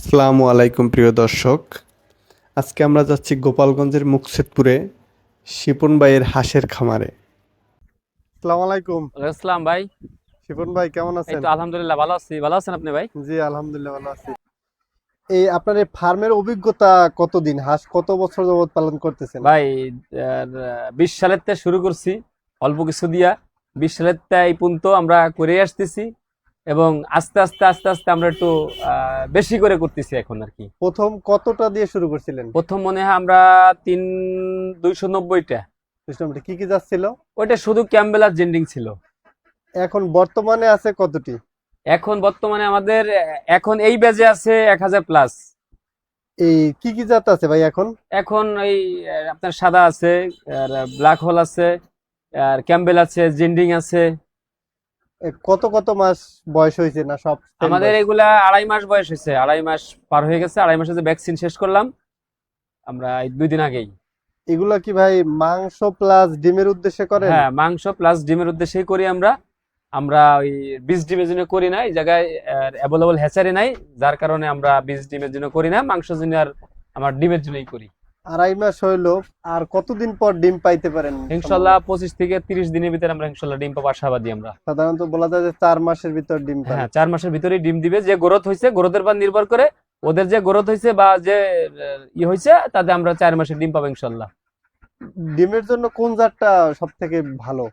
আসসালামু আলাইকুম প্রিয় দর্শক। আজকে আমরা যাচ্ছি গোপালগঞ্জের মুকসেদপুরে শিপন ভাইয়ের হাঁসের খামারে। আসসালামু আলাইকুম। আসসালাম ভাই। শিপন ভাই কেমন আছেন? আলহামদুলিল্লাহ ভালো আছি। ভালো আছেন আপনি ভাই? জি আলহামদুলিল্লাহ ভালো আছি। এই আপনার এই ফার্মের অভিজ্ঞতা কতদিন? হাঁস কত বছর যাবত পালন করতেছেন? ভাই বিশ সালের শুরু করছি। অল্প কিছু দিয়া। বিশ সালের এই পর্যন্ত আমরা করে আসতেছি। এবং আস্তে আস্তে আস্তে আস্তে আমরা একটু বেশি করে করতেছি এখন আর কি। প্রথম কতটা দিয়ে শুরু করছিলেন? প্রথম মনে হয় আমরা তিন দুইশো নব্বইটা। কি কি যাচ্ছিল? ওইটা শুধু ক্যাম্বেল আর জেন্ডিং ছিল। এখন বর্তমানে আছে কতটি? এখন বর্তমানে আমাদের এখন এই ব্যাজে আছে এক হাজার প্লাস। এই কি কি জাত আছে ভাই এখন? এখন এই আপনার সাদা আছে আর ব্ল্যাক হোল আছে আর ক্যাম্বেল আছে জেন্ডিং আছে। কত কত মাস বয়স হয়েছে না সব আমাদের এগুলা আড়াই মাস বয়স হয়েছে। আড়াই মাস পার হয়ে গেছে আড়াই মাসে যে ভ্যাকসিন শেষ করলাম আমরা এই দুই দিন আগেই। এগুলা কি ভাই মাংস প্লাস ডিমের উদ্দেশ্যে করে হ্যাঁ মাংস প্লাস ডিমের উদ্দেশ্যেই করি আমরা। আমরা ওই বীজ ডিমের জন্য করি না এই জায়গায় অ্যাভেলেবল হ্যাচারি নাই যার কারণে আমরা বীজ ডিমের জন্য করি না মাংস জন্য আর আমার ডিমের জন্যই করি। আড়াই মাস হইল আর কতদিন পর ডিম পাইতে পারেন? ইনশাল্লাহ পঁচিশ থেকে তিরিশ দিনের ভিতরে আমরা ইনশাল্লাহ ডিম পাবো আশাবাদী আমরা। সাধারণত বলা যায় যে চার মাসের ভিতর ডিম হ্যাঁ চার মাসের ভিতরেই ডিম দিবে। যে গ্রোথ হয়েছে গ্রোথের উপর নির্ভর করে ওদের যে গ্রোথ হয়েছে বা যে ই হয়েছে তাতে আমরা চার মাসের ডিম পাবো ইনশাল্লাহ। ডিমের জন্য কোন জাতটা সব থেকে ভালো?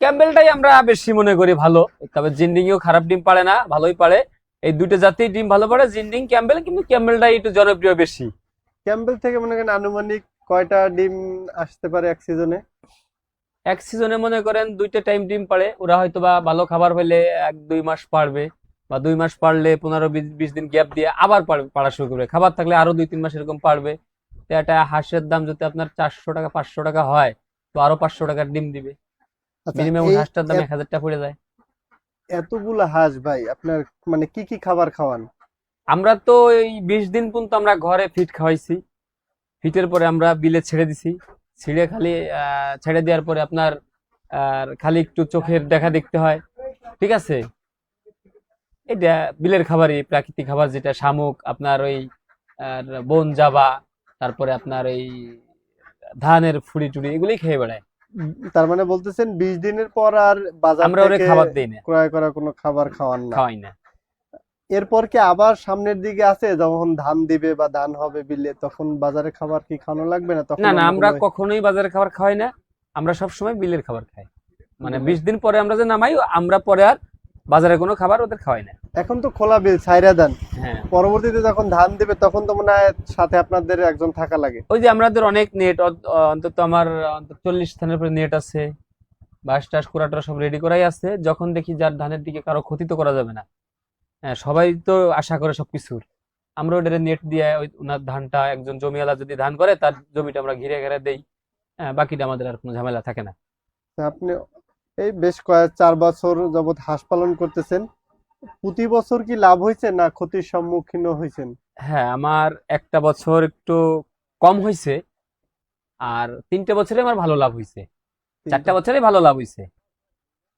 ক্যাম্বেলটাই আমরা বেশি মনে করি ভালো। তবে জিন্ডিংও খারাপ ডিম পারে না ভালোই পারে এই দুটো জাতেই ডিম ভালো পারে জিন্ডিং ক্যাম্বেল কিন্তু ক্যাম্বেলটাই একটু জনপ্রিয় বেশি। ক্যাম্বেল থেকে মনে করেন আনুমানিক কয়টা ডিম আসতে পারে এক সিজনে? এক সিজনে মনে করেন দুইটা টাইম ডিম পারে ওরা হয়তো বা ভালো খাবার হইলে এক দুই মাস পারবে বা দুই মাস পারলে পনেরো বিশ বিশ দিন গ্যাপ দিয়ে আবার পাড়া শুরু করবে। খাবার থাকলে আরও দুই তিন মাস এরকম পারবে তো একটা হাঁসের দাম যদি আপনার চারশো টাকা পাঁচশো টাকা হয় তো আরও পাঁচশো টাকার ডিম দিবে। আচ্ছা মিনিমাম হাঁসটার দাম এক হাজার টাকা পড়ে যায়। এতগুলা হাঁস ভাই আপনার মানে কি কি খাবার খাওয়ান? আমরা তো এই বিশ দিন পর্যন্ত আমরা ঘরে ফিট খাওয়াইছি। ফিটের পরে আমরা বিলে ছেড়ে দিছি। ছিঁড়ে খালি ছেড়ে দেওয়ার পরে আপনার আর খালি একটু চোখের দেখা দেখতে হয়। ঠিক আছে? এটা বিলের খাবারই প্রাকৃতিক খাবার যেটা শামুক আপনার ওই আর বন জাবা তারপরে আপনার ওই ধানের ফুড়ি টুড়ি এগুলোই খেয়ে বেড়ায়। তার মানে বলতেছেন বিশ দিনের পর আর বাজার আমরা ওরে খাবার দিই না। ক্রয় করা কোনো খাবার খাওয়ান না। খাওয়াই না। এরপর কি আবার সামনের দিকে আছে? যখন ধান দিবে বা ধান হবে বিলে তখন বাজারে খাবার কি খাওয়ানো লাগবে না? তখন না না আমরা কখনোই বাজারের খাবার খাওয়াই না। আমরা সবসময় বিলের খাবার খাই। মানে বিশ দিন পরে আমরা যে নামাই আমরা পরে আর বাজারে কোনো খাবার ওদের খাওয়াই না। এখন তো খোলা বিল ছাইরা দেন হ্যাঁ। পরবর্তীতে যখন ধান দিবে তখন তো মনে হয় সাথে আপনাদের একজন থাকা লাগে। ওই যে আমাদের অনেক নেট অন্তত আমার অন্তত চল্লিশ স্থানের উপরে নেট আছে। বাঁশ টাস কোরাটোরা সব রেডি করাই আছে। যখন দেখি যার ধানের দিকে কারও ক্ষতি তো করা যাবে না। সবাই তো আশা করে সবকিছুর আমরা ওদের নেট দিয়ে ওই ওনার ধানটা একজন জমিওয়ালা যদি ধান করে তার জমিটা আমরা ঘিরে ঘিরে দেই। হ্যাঁ বাকিটা আমাদের আর কোনো ঝামেলা থাকে না। আপনি এই বেশ কয়েক চার বছর যাবত হাঁস পালন করতেছেন। প্রতি বছর কি লাভ হয়েছে না ক্ষতির সম্মুখীন হয়েছেন? হ্যাঁ আমার একটা বছর একটু কম হয়েছে। আর তিনটে বছরে আমার ভালো লাভ হয়েছে। চারটা বছরে ভালো লাভ হয়েছে।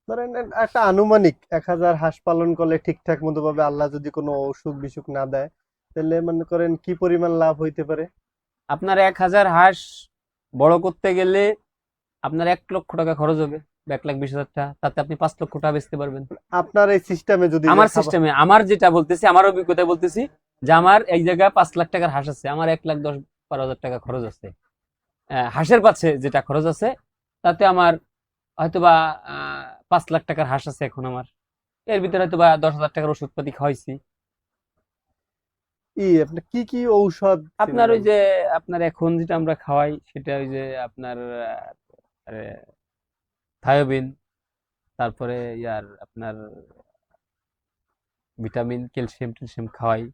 ধরেন একটা আনুমানিক এক হাজার হাঁস পালন করলে ঠিকঠাক মতো ভাবে আল্লাহ যদি কোনো অসুখ বিসুখ না দেয় তাহলে মনে করেন কি পরিমাণ লাভ হইতে পারে? আপনার এক হাজার হাঁস বড় করতে গেলে আপনার এক লক্ষ টাকা খরচ হবে এক লাখ বিশ হাজার টাকা। তাতে আপনি পাঁচ লক্ষ টাকা বেচতে পারবেন। আপনার এই সিস্টেমে যদি আমার সিস্টেমে আমার যেটা বলতেছি আমার অভিজ্ঞতায় বলতেছি যে আমার এই জায়গায় পাঁচ লাখ টাকার হাঁস আছে আমার এক লাখ দশ বারো হাজার টাকা খরচ আছে। হাঁসের পাশে যেটা খরচ আছে তাতে আমার হয়তোবা আহ, পাঁচ লাখ টাকার হাঁস আছে এখন আমার। এর ভিতরে হয়তো বা দশ হাজার টাকার ওষুধপাতি খাওয়াইছি। আপনার কি কি ঔষধ আপনার ওই যে আপনার এখন যেটা আমরা খাওয়াই সেটা ওই যে আপনার থায়োবিন তারপরে ইয়ার আপনার ভিটামিন ক্যালসিয়াম ট্যালসিয়াম খাওয়াই।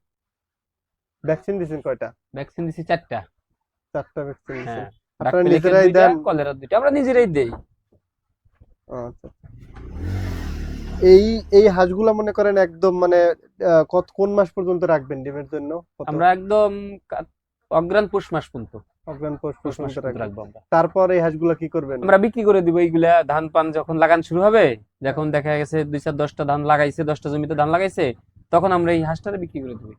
ভ্যাকসিন দিয়েছেন কয়টা? ভ্যাকসিন দিছি চারটা। চারটা ভ্যাকসিন দিয়েছেন হ্যাঁ। আপনারা নিজেরাই দেন। কলেরা দুইটা। আমরা নিজেরাই দেই। আচ্ছা। এই এই হাঁসগুলা মনে করেন একদম মানে কত কোন মাস পর্যন্ত রাখবেন ডিমের জন্য? আমরা একদম অগ্রাণ পৌষ মাস পর্যন্ত। অগ্রাণ পৌষ পৌষ মাস রাখব আমরা। তারপর এই হাঁসগুলা কি করবেন? আমরা বিক্রি করে দিব এইগুলা। ধান পান যখন লাগান শুরু হবে যখন দেখা গেছে দুই চার দশটা ধান লাগাইছে দশটা জমিতে ধান লাগাইছে তখন আমরা এই হাঁসটারে বিক্রি করে দিব।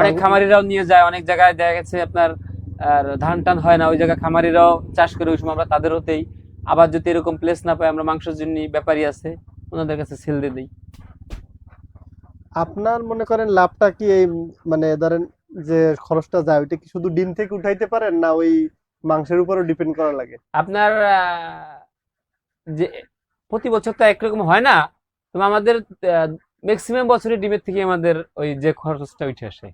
অনেক খামারিরাও নিয়ে যায় অনেক জায়গায় দেখা গেছে আপনার আর ধান টান হয় না ওই জায়গায় খামারিরাও চাষ করে ওই সময় আমরা তাদের হতেই আবার যদি এরকম প্লেস না পাই আমরা মাংসের জন্য ব্যাপারী আছে ওনাদের কাছে সেল দিয়ে দিই। আপনার মনে করেন লাভটা কি এই মানে ধরেন যে খরচটা যায় ওইটা কি শুধু ডিম থেকে উঠাইতে পারেন না ওই মাংসের উপরও ডিপেন্ড করা লাগে? আপনার যে প্রতি বছর তো একরকম হয় না তবে আমাদের ম্যাক্সিমাম বছরে ডিমের থেকে আমাদের ওই যে খরচটা উঠে আসে।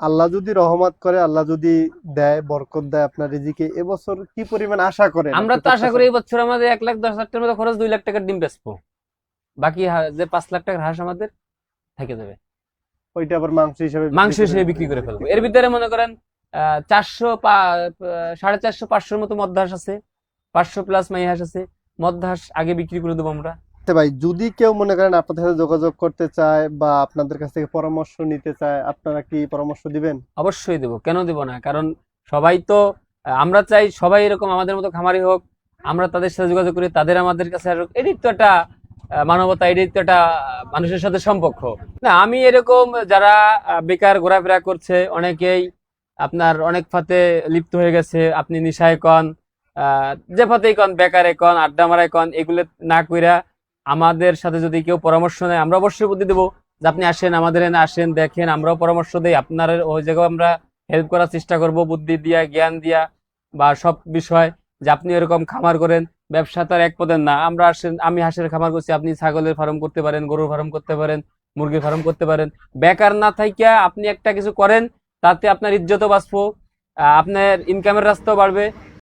আল্লাহ যদি রহমত করে আল্লাহ যদি দেয় বরকত দেয় আপনার রিজিকে এবছর কি পরিমাণ আশা করেন? আমরা তো আশা করি এই বছর আমাদের এক লাখ দশ হাজার টাকার মতো খরচ দুই লাখ টাকার ডিম বেচবো। বাকি যে পাঁচ লাখ টাকার হাঁস আমাদের থেকে যাবে। ওইটা আবার মাংস হিসেবে মাংস হিসেবে বিক্রি করে ফেলব। এর ভিতরে মনে করেন চারশো সাড়ে চারশো পাঁচশোর মতো মধ্য হাঁস আছে। পাঁচশো প্লাস মাই হাঁস আছে। মধ্য হাঁস আগে বিক্রি করে দেবো আমরা। ভাই, যদি কেউ মনে করেন আপনাদের সাথে যোগাযোগ করতে চায় বা আপনাদের কাছ থেকে পরামর্শ নিতে চায়, আপনারা কি পরামর্শ দিবেন? অবশ্যই দেবো। কেন দেবো না? কারণ সবাই তো আমরা চাই সবাই এরকম আমাদের মতো খামারি হোক, আমরা তাদের সাথে যোগাযোগ করি, তাদের আমাদের কাছে এটাই তো একটা মানবতা, এটাই তো একটা মানুষের সাথে সম্পর্ক। না, আমি এরকম যারা বেকার ঘোরাফেরা করছে, অনেকেই আপনার অনেক ফাতে লিপ্ত হয়ে গেছে, আপনি নিশায় কন যে ফাতেই কন, বেকারে কন, আড্ডা মারায় কন, এগুলো না কইরা আমাদের সাথে যদি কেউ পরামর্শ নেয়, আমরা অবশ্যই বুদ্ধি দেবো যে আপনি আসেন, আমাদের এখানে আসেন, দেখেন, আমরাও পরামর্শ দিই। আপনার ওই জায়গায় আমরা হেল্প করার চেষ্টা করব, বুদ্ধি দিয়া, জ্ঞান দিয়া বা সব বিষয় যে আপনি এরকম খামার করেন, ব্যবসা তো আর এক পদের না। আমরা আসেন, আমি হাঁসের খামার করছি, আপনি ছাগলের ফার্ম করতে পারেন, গরুর ফার্ম করতে পারেন, মুরগির ফার্ম করতে পারেন। বেকার না থাইকা আপনি একটা কিছু করেন, তাতে আপনার ইজ্জতও বাঁচবো আপনার ইনকামের রাস্তাও বাড়বে।